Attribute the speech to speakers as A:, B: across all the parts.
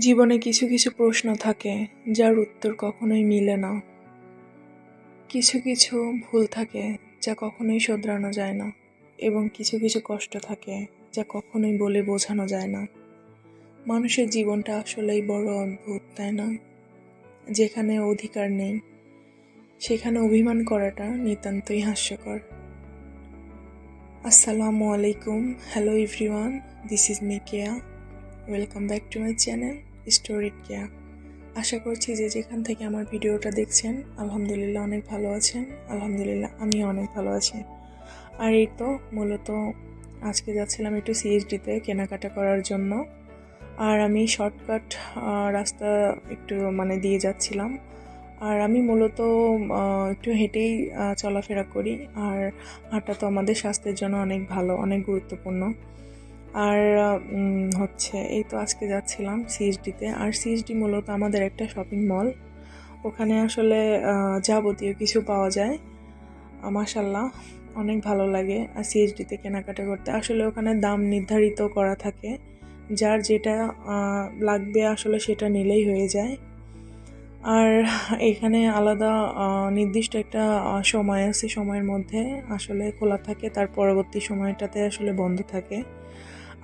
A: জীবনে কিছু কিছু প্রশ্ন থাকে, যার উত্তর কখনোই মিলে না। কিছু কিছু ভুল থাকে, যা কখনোই শোধরানো যায় না, এবং কিছু কিছু কষ্ট থাকে, যা কখনোই বলে বোঝানো যায় না। মানুষের জীবনটা আসলেই বড় অদ্ভুত, তাই না? যেখানে অধিকার নেই, সেখানে অভিমান করাটা নিতান্তই হাস্যকর। আসসালামু আলাইকুম, hello everyone, this is me Keya. Welcome back to my channel. Story Keya আশা করছি যে যেখান থেকে আমার ভিডিওটা দেখছেন, আলহামদুলিল্লাহ অনেক ভালো আছেন। আলহামদুলিল্লাহ আমিও অনেক ভালো আছি। আর এই তো মূলত আজকে যাচ্ছিলাম একটু সিএসডিতে কেনাকাটা করার জন্য। আর আমি শর্টকাট রাস্তা একটু মানে দিয়ে যাচ্ছিলাম। আর আমি মূলত একটু হেঁটেই চলাফেরা করি। আর হাঁটা তো আমাদের স্বাস্থ্যের জন্য অনেক ভালো, অনেক গুরুত্বপূর্ণ। আর হচ্ছে এই তো আজকে যাচ্ছিলাম সিএসডিতে আর সিএসডি মূলত আমাদের একটা শপিং মল ওখানে আসলে যাবতীয় কিছু পাওয়া যায়। মাসাল্লাহ অনেক ভালো লাগে আর সিএসডিতে কেনাকাটা করতে। আসলে ওখানে দাম নির্ধারিত করা থাকে। যার যেটা লাগবে আসলে সেটা নিলেই হয়ে যায়। আর এখানে আলাদা নির্দিষ্ট একটা সময় আছে, সময়ের মধ্যে আসলে খোলা থাকে। তার পরবর্তী সময়টাতে আসলে বন্ধ থাকে।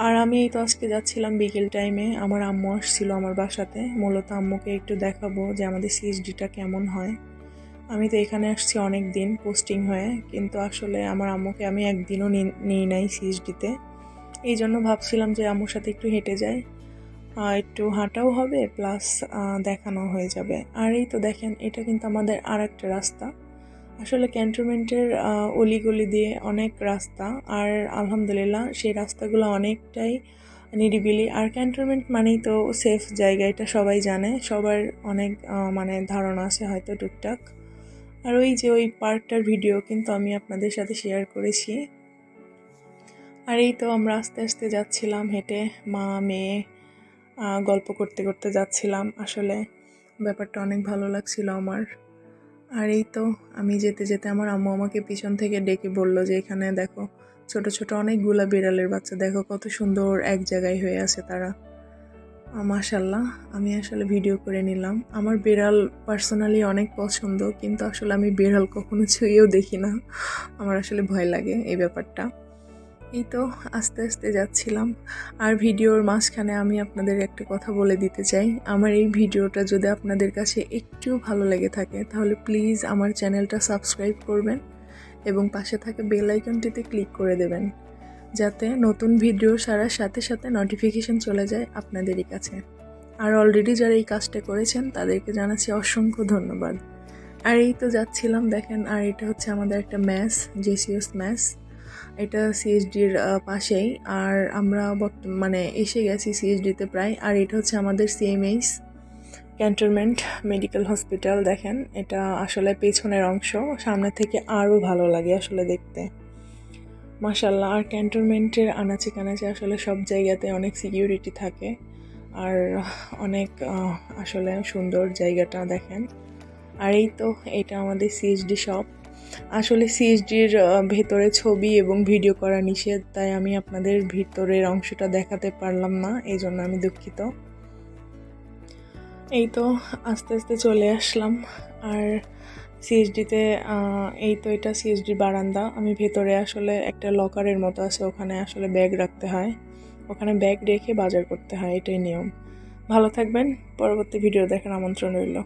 A: আর আমি এই তো আজকে যাচ্ছিলাম বিকেল টাইমে আমার আম্মু আসছিল আমার বাসাতে। মূলত আম্মুকে একটু দেখাবো যে আমাদের সিএসডিটা কেমন হয়। আমি তো এখানে আসছি অনেক দিন পোস্টিং হয়ে, কিন্তু আসলে আমার আম্মুকে আমি একদিনও নিই নাই সিএসডিতে এই জন্য ভাবছিলাম যে আম্মুর সাথে একটু হেঁটে যাই। একটু হাঁটাও হবে প্লাস দেখানো হয়ে যাবে। আর এই তো দেখেন, এটা কিন্তু আমাদের আর একটা রাস্তা। আসলে ক্যান্টনমেন্টের অলিগলি দিয়ে অনেক রাস্তা আর আলহামদুলিল্লাহ সেই রাস্তাগুলো অনেকটাই নিরিবিলি। আর ক্যান্টনমেন্ট মানেই তো সেফ জায়গা, এটা সবাই জানে। সবার অনেক মানে ধারণা আছে হয়তো টুকটাক। আর ওই যে ওই পার্কটার ভিডিও কিন্তু আমি আপনাদের সাথে শেয়ার করেছি। আর এই তো আমরা আস্তে আস্তে যাচ্ছিলাম হেঁটে, মা, মেয়ে গল্প করতে করতে যাচ্ছিলাম। আসলে ব্যাপারটা অনেক ভালো লাগছিল আমার। আর এই তো আমি যেতে যেতে আমার আম্মু আমাকে পিছন থেকে ডেকে বলল যে, এখানে দেখো, ছোট ছোট অনেকগুলা বিড়ালের বাচ্চা। দেখো কত সুন্দর এক জায়গায় হয়ে আছে তারা। মাশাল্লাহ আমি আসলে ভিডিও করে নিলাম। আমার বিড়াল পার্সোনালি অনেক পছন্দ, কিন্তু আসলে আমি বিড়াল কখনো ছুঁয়েও দেখি না। আমার আসলে ভয় লাগে এই ব্যাপারটা। এই তো আস্তে আস্তে যাচ্ছিলাম। আর ভিডিওর মাঝখানে আমি আপনাদের একটা কথা বলে দিতে চাই। আমার এই ভিডিওটা যদি আপনাদের কাছে একটু ভালো লেগে থাকে, তাহলে প্লিজ আমার চ্যানেলটা সাবস্ক্রাইব করবেন এবং পাশে থাকা বেল আইকনটিতে ক্লিক করে দেবেন, যাতে নতুন ভিডিও সারার সাথে সাথে নোটিফিকেশন চলে যায় আপনাদেরই কাছে। আর অলরেডি যারা এই কাজটা করেছেন, তাদেরকে জানাচ্ছি অসংখ্য ধন্যবাদ। আর এই তো যাচ্ছিলাম, দেখেন, আর এটা হচ্ছে আমাদের একটা ম্যাস জেসিওস ম্যাস এটা সিএসডির পাশেই। আর আমরা মানে এসে গেছি সিএসডিতে প্রায়। আর এটা হচ্ছে আমাদের সিএমএইচ ক্যান্টনমেন্ট মেডিকেল হসপিটাল দেখেন। এটা আসলে পেছনের অংশ। সামনে থেকে আরও ভালো লাগে আসলে দেখতে। মাসাল্লাহ আর ক্যান্টনমেন্টের আনাচে কানাচে আসলে সব জায়গাতে অনেক সিকিউরিটি থাকে। আর অনেক আসলে সুন্দর জায়গাটা, দেখেন। আর এই তো, এটা আমাদের সিএসডি শপ আসলে সিএসডির ভেতরে ছবি এবং ভিডিও করা নিষেধ, তাই আমি আপনাদের ভিতরের অংশটা দেখাতে পারলাম না, এই জন্য আমি দুঃখিত। এই তো আস্তে আস্তে চলে আসলাম। আর সিএসডিতে এই তো এটা সিএসডি বারান্দা। আমি ভেতরে আসলে একটা লকারের মতো আছে, ওখানে আসলে ব্যাগ রাখতে হয়। ওখানে ব্যাগ রেখে বাজার করতে হয়, এটাই নিয়ম। ভালো থাকবেন, পরবর্তী ভিডিও দেখার আমন্ত্রণ রইল।